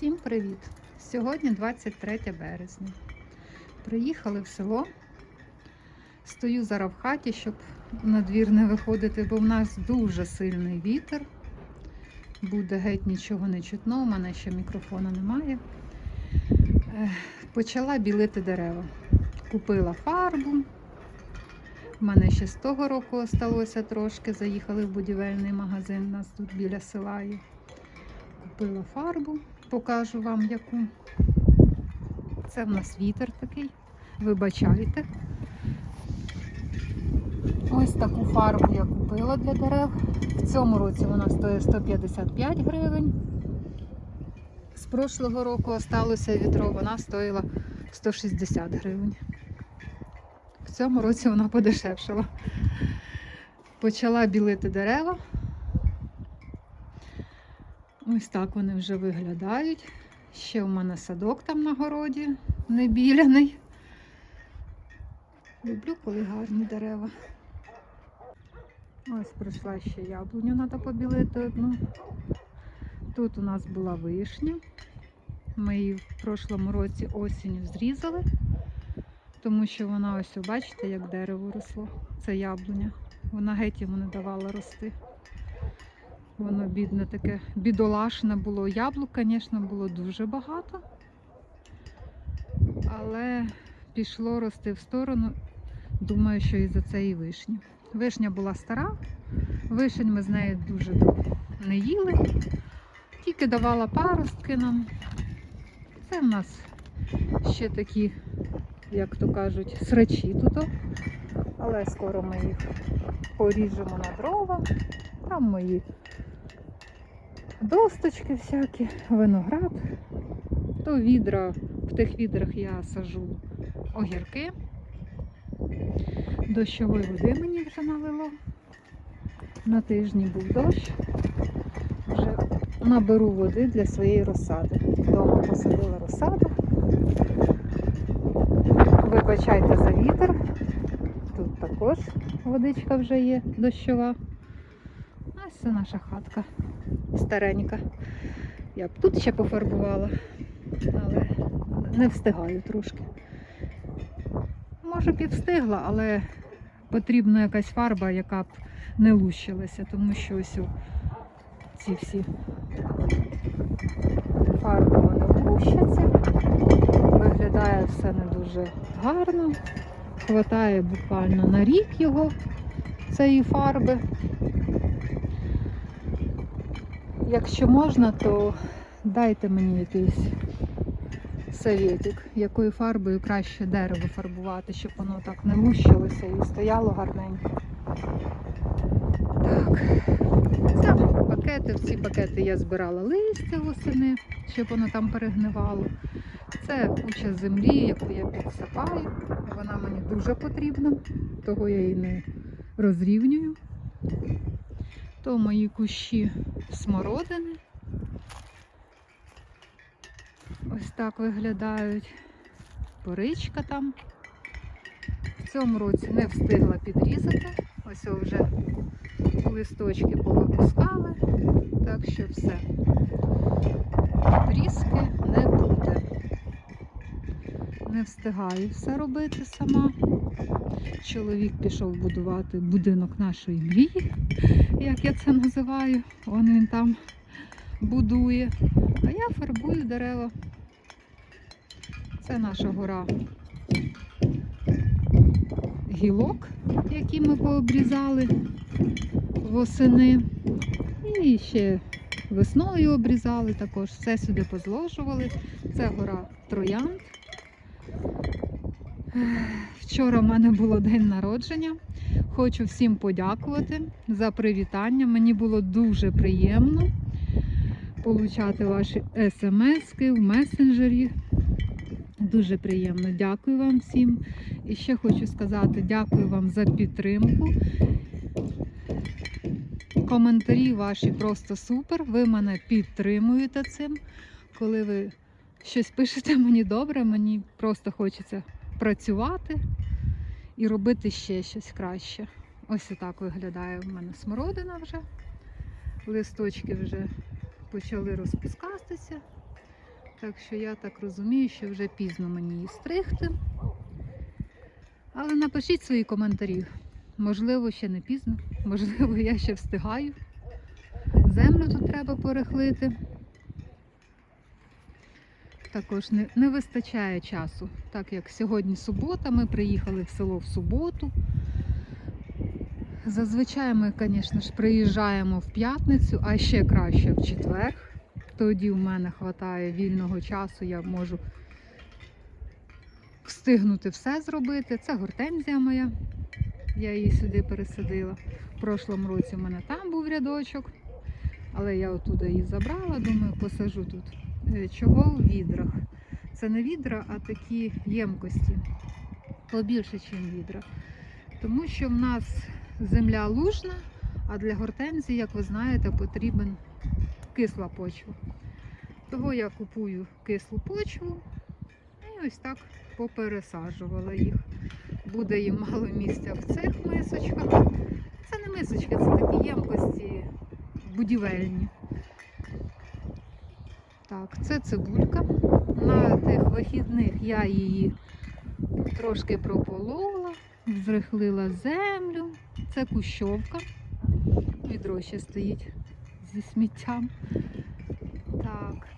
Всім привіт! Сьогодні 23 березня. Приїхали в село. Стою зараз в хаті, щоб на двір не виходити, бо в нас дуже сильний вітер. Буде геть нічого не чутно, у мене ще мікрофона немає. Почала білити дерева. Купила фарбу. У мене ще з того року осталося трошки. Заїхали в будівельний магазин, у нас тут біля села є. Купила фарбу, покажу вам яку. Це в нас вітер такий. Вибачайте. Ось таку фарбу я купила для дерев. В цьому році вона стоїть 155 гривень. З прошлого року осталося відро, вона стоїла 160 гривень. В цьому році вона подешевшала. Почала білити дерева. Ось так вони вже виглядають. Ще у мене садок там на городі, не біляний. Люблю, коли гарні дерева. Ось прийшла ще яблуню, треба побілити одну. Тут у нас була вишня. Ми її в прошлому році осінню зрізали, тому що вона ось, бачите, як дерево росло. Це яблуня. Вона геть йому не давала рости. Воно бідне таке бідолашне було. Яблук, звісно, було дуже багато. Але пішло рости в сторону. Думаю, що із-за цієї вишні. Вишня була стара, вишень ми з нею дуже не їли, тільки давала паростки нам. Це в нас ще такі, як то кажуть, срачі тут. Але скоро ми їх поріжемо на дрова. Там мої досточки всякі, виноград. То відра, в тих відрах я сажу огірки. Дощової води мені вже налило. На тижні був дощ. Вже наберу води для своєї розсади. Вдома посадила розсаду. Вибачайте за вітер. Тут також водичка вже є дощова. Це наша хатка старенька. Я б тут ще пофарбувала, але не встигаю трошки. Може б і встигла, але потрібна якась фарба, яка б не лущилася, тому що ось ці всі фарби вони лущаться. Виглядає все не дуже гарно. Хватає буквально на рік його цієї фарби. Якщо можна, то дайте мені якийсь совєтик, якою фарбою краще дерево фарбувати, щоб воно так не лущилося і стояло гарненько. Так, це пакети. В ці пакети я збирала листя восени, щоб воно там перегнивало. Це куча землі, яку я підсипаю. Вона мені дуже потрібна, того я її не розрівнюю. То мої кущі смородини. Ось так виглядають. Поричка там. В цьому році не встигла підрізати. Ось вже листочки повипускали. Так що все. Тріски не буде. Не встигаю все робити сама. Чоловік пішов будувати будинок нашої мрії, як я це називаю. Он він там будує. А я фарбую дерева. Це наша гора гілок, які ми пообрізали восени. І ще весною обрізали також. Все сюди позложували. Це гора Троянд. Вчора в мене було день народження. Хочу всім подякувати за привітання. Мені було дуже приємно получати ваші смски в месенджері. Дуже приємно. Дякую вам всім. І ще хочу сказати дякую вам за підтримку. Коментарі ваші просто супер. Ви мене підтримуєте цим. Коли ви щось пишете мені добре, мені просто хочеться працювати і робити ще щось краще. Ось отак виглядає в мене смородина вже. Листочки вже почали розпускатися. Так що я так розумію, що вже пізно мені її стригти. Але напишіть свої коментарі. Можливо, ще не пізно, можливо, я ще встигаю. Землю тут треба порихлити. Також не, не вистачає часу, так як сьогодні субота, ми приїхали в село в суботу. Зазвичай ми, звісно ж, приїжджаємо в п'ятницю, а ще краще в четвер. Тоді в мене вистачає вільного часу, я можу встигнути все зробити. Це гортензія моя. Я її сюди пересадила. В прошлому році в мене там був рядочок, але я оттуда її забрала, думаю, посажу тут. Е, Чого в відрах? Це не відра, а такі ємкості. Побільше, ніж відра. Тому що в нас земля лужна, а для гортензії, як ви знаєте, потрібен кисла почва. Того я купую кислу почву і ось так попересаджувала їх. Буде їм мало місця в цих мисочках. Це не мисочки, це такі ємкості будівельні. Так, це цибулька. На тих вихідних я її трошки прополола, зрихлила землю. Це кущовка. Відро ще стоїть зі сміттям. Так,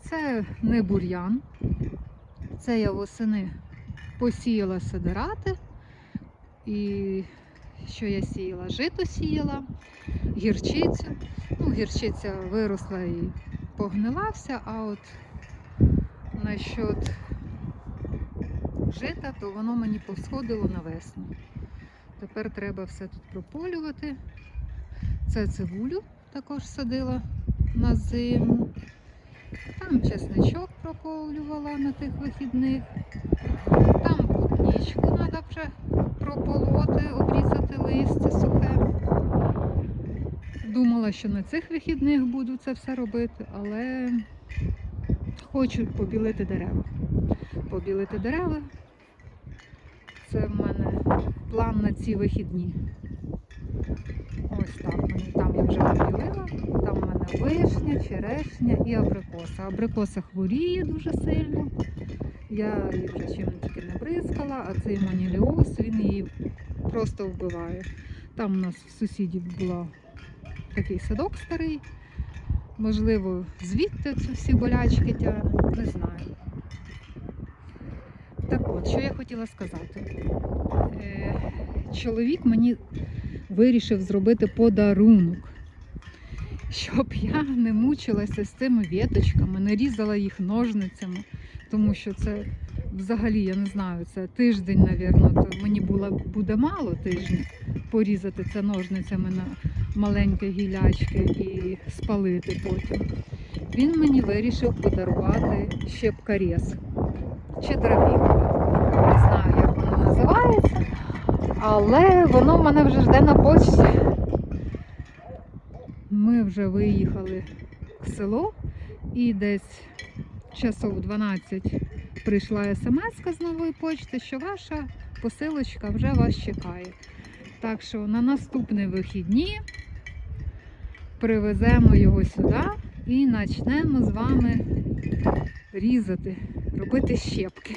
це не бур'ян. Це я восени посіяла сидирати. І що я сіяла? Жито сіяла, гірчицю. Ну, гірчиця виросла і погнилася, а от насчет жита, то воно мені повсходило на весну. Тепер треба все тут прополювати. Це цибулю також садила на зиму. Там чесничок прополювала на тих вихідних. Там клубничку треба вже прополоти, обрізати листя сухе. Думала, що на цих вихідних буду це все робити, але хочу побілити дерева. Побілити дерева. Це в мене план на ці вихідні. Ось так там я вже побілила. Там в мене вишня, черешня і абрикоса. Абрикоса хворіє дуже сильно. Я її вже чим тільки не бризкала, а цей маніліоз, він її просто вбиває. Там у нас в сусідів була такий садок старий. Можливо, звідти ці всі болячки тягне, не знаю. Так от, що я хотіла сказати. Е, чоловік мені вирішив зробити подарунок, щоб я не мучилася з цими віточками, не різала їх ножницями, тому що це взагалі, я не знаю, це тиждень, мабуть, мені було, буде мало тижня порізати це ножницями на маленькі гілячки і спалити потім. Він мені вирішив подарувати щепкарез чи драбінка. Не знаю, як воно називається, але воно в мене вже жде на почті. Ми вже виїхали в село і десь часов 12 прийшла смс з нової почти, що ваша посилочка вже вас чекає. Так що на наступні вихідні привеземо його сюди і почнемо з вами різати, робити щепки.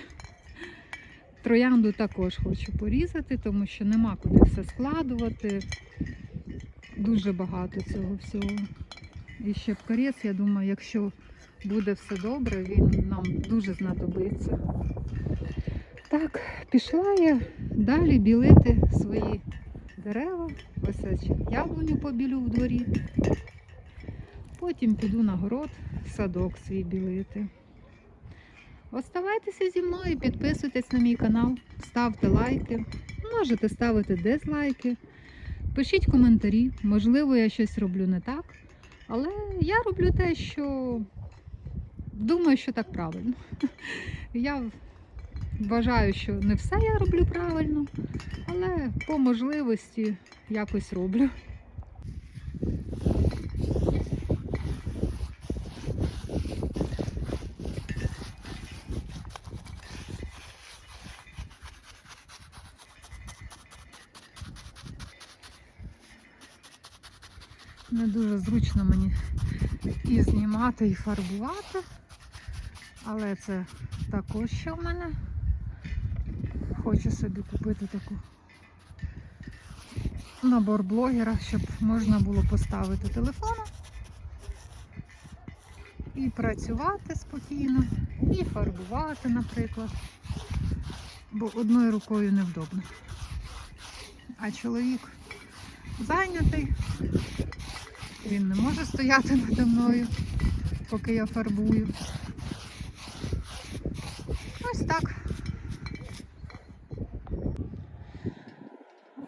Троянду також хочу порізати, тому що нема куди все складувати. Дуже багато цього всього. І щепкарець, я думаю, якщо буде все добре, він нам дуже знадобиться. Так, пішла я далі білити свої дерева. Ось яблуню побілю в дворі. Потім піду на город, садок свій білити. Оставайтеся зі мною, підписуйтесь на мій канал, ставте лайки, можете ставити дизлайки, пишіть коментарі, можливо, я щось роблю не так, але я роблю те, що думаю, що так правильно. Я вважаю, що не все я роблю правильно, але по можливості якось роблю. Не дуже зручно мені і знімати, і фарбувати. Але це також ще в мене. Хочу собі купити таку набор блогера, щоб можна було поставити телефон і працювати спокійно, і фарбувати, наприклад. Бо одною рукою невдобно. А чоловік зайнятий, він не може стояти надо мною, поки я фарбую. Ось так.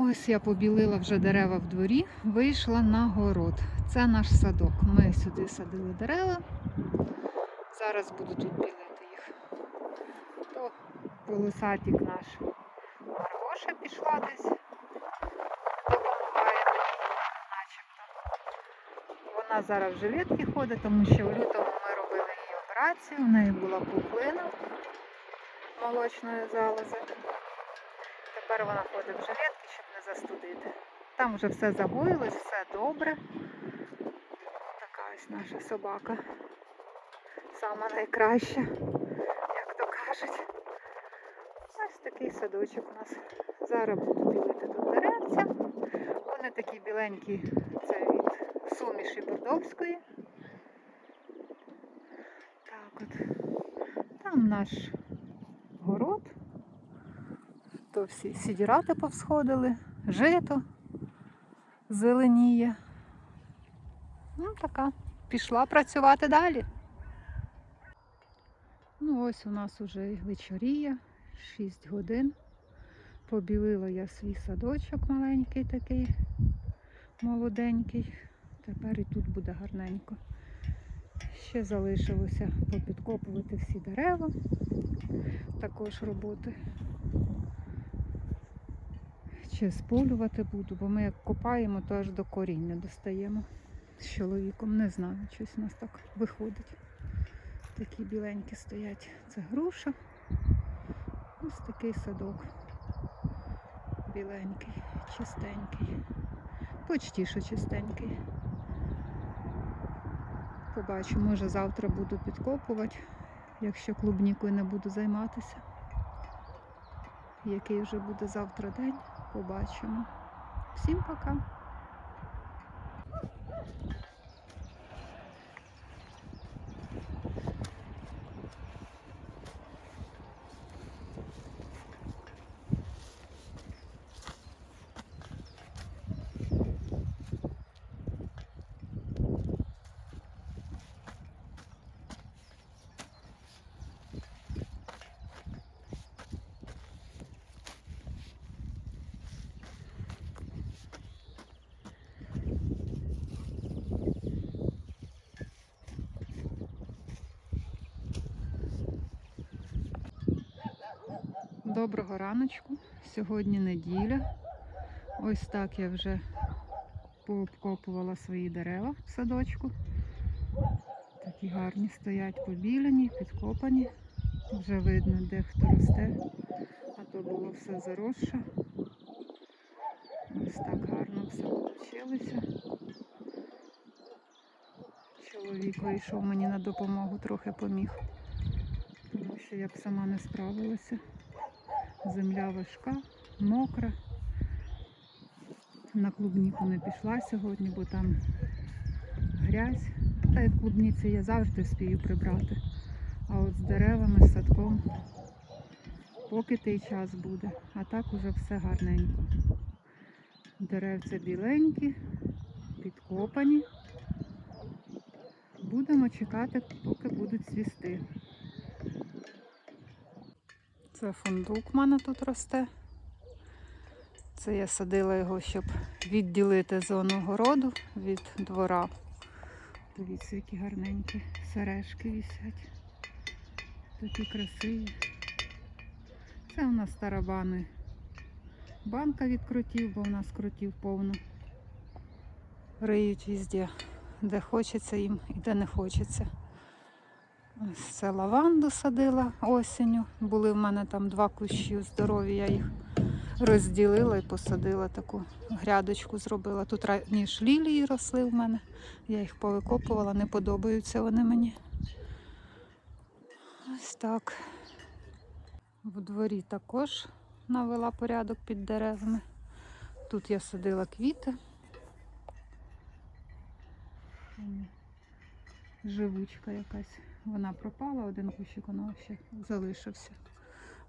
Ось я побілила вже дерева в дворі, вийшла на город. Це наш садок. Ми сюди садили дерева. Зараз буду тут білити їх. То полосатік наш Маргоша пішла десь. Допомагає начебто. Вона зараз в жилетці ходить, тому що в лютому ми робили її операцію. У неї була пухлина молочної залози. Тепер вона ходить в застудити. Там вже все загоїлось, все добре. Така ось наша собака. Сама найкраща, як то кажуть. Ось такий садочок у нас. Зараз буду білити тут деревця. Вони такі біленькі, це від суміші Бордовської. Так от. Там наш город. То всі сідірати повсходили, жито зеленіє. Ну, така. Пішла працювати далі. Ну, ось у нас уже вечоріє, 6 годин. Побілила я свій садочок маленький такий, молоденький. Тепер і тут буде гарненько. Ще залишилося попідкопувати всі дерева. Також роботи. Ще сполювати буду, бо ми як копаємо, то аж до коріння достаємо з чоловіком. Не знаю, щось у нас так виходить. Такі біленькі стоять. Це груша. Ось такий садок. Біленький, чистенький. Почти що чистенький. Побачу, може завтра буду підкопувати, якщо клубнікою не буду займатися. Який вже буде завтра день, побачимо. Всім пока! Доброго раночку. Сьогодні неділя. Ось так я вже пообкопувала свої дерева в садочку. Такі гарні стоять побіляні, підкопані. Вже видно, де хто росте, а то було все заросше. Ось так гарно все вийшло. Чоловік вийшов мені на допомогу, трохи поміг, тому що я б сама не справилася. Земля важка, мокра. На клубніку не пішла сьогодні, бо там грязь. Та й в клубніці я завжди вспію прибрати. А от з деревами, з садком, поки той час буде, а так уже все гарненько. Деревця біленькі, підкопані. Будемо чекати, поки будуть цвісти. Це фундук в мене тут росте. Це я садила його, щоб відділити зону городу від двора. Дивіться, які гарненькі сережки висять. Такі красиві. Це у нас тарабани. Банка від крутів, бо у нас крутів повно. Риють везде, де хочеться їм і де не хочеться. Це лаванду садила осінню. Були в мене там два кущі здорові, я їх розділила і посадила таку грядочку зробила. Тут раніше лілії росли в мене. Я їх повикопувала, не подобаються вони мені. Ось так. В дворі також навела порядок під деревами. Тут я садила квіти. М, Живучка якась. Вона пропала, один кущик воно ще залишився.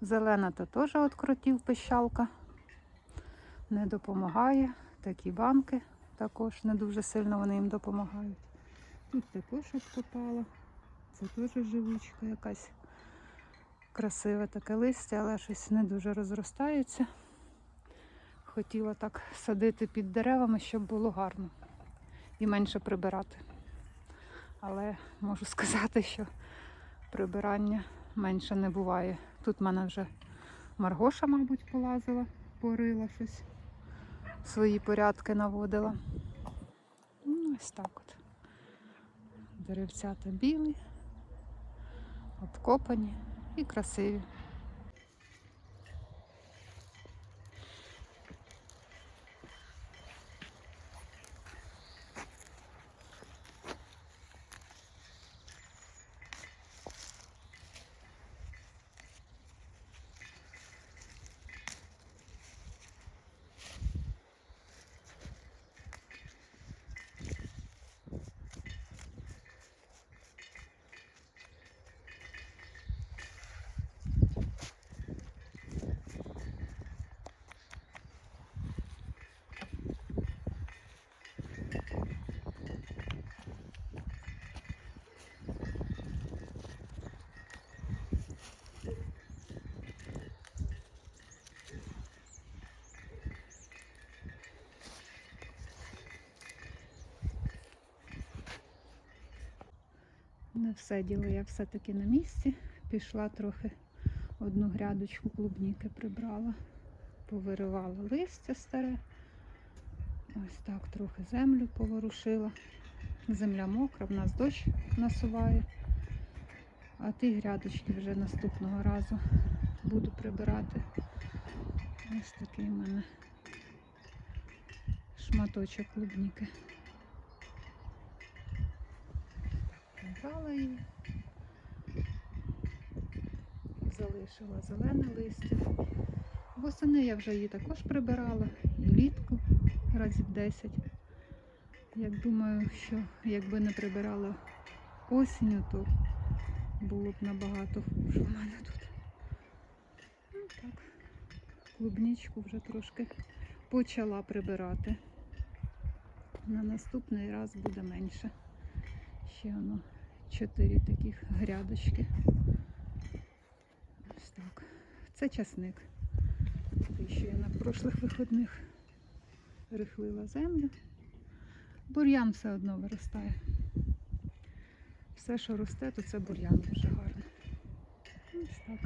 Зелена то теж от кротів пищалка. Не допомагає. Такі банки також не дуже сильно вони їм допомагають. Тут також от попало. Це теж живучка якась. Красиве таке листя, але щось не дуже розростається. Хотіла так садити під деревами, щоб було гарно і менше прибирати. Але можу сказати, що прибирання менше не буває. Тут в мене вже Маргоша, мабуть, полазила, порила щось, свої порядки наводила. Ну, ось так от. Деревцята білі, обкопані і красиві. Не все діло я все-таки на місці. Пішла трохи одну грядочку клубніки прибрала, повиривала листя старе. Ось так трохи землю поворушила. Земля мокра, в нас дощ насуває. А ті грядочки вже наступного разу буду прибирати. Ось такий в мене шматочок клубніки. Прибрала її. Залишила зелене листя. Восени я вже її також прибирала і влітку разів 10. Як думаю, що якби не прибирала осінню, то було б набагато хуже в мене тут. Ну так, клубничку вже трошки почала прибирати. На наступний раз буде менше. Ще воно чотири таких грядочки. Ось так. Це часник. Те, що я на прошлих виходних рихлила землю. Бур'ян все одно виростає. Все, що росте, то це бур'ян дуже гарно. Ось так.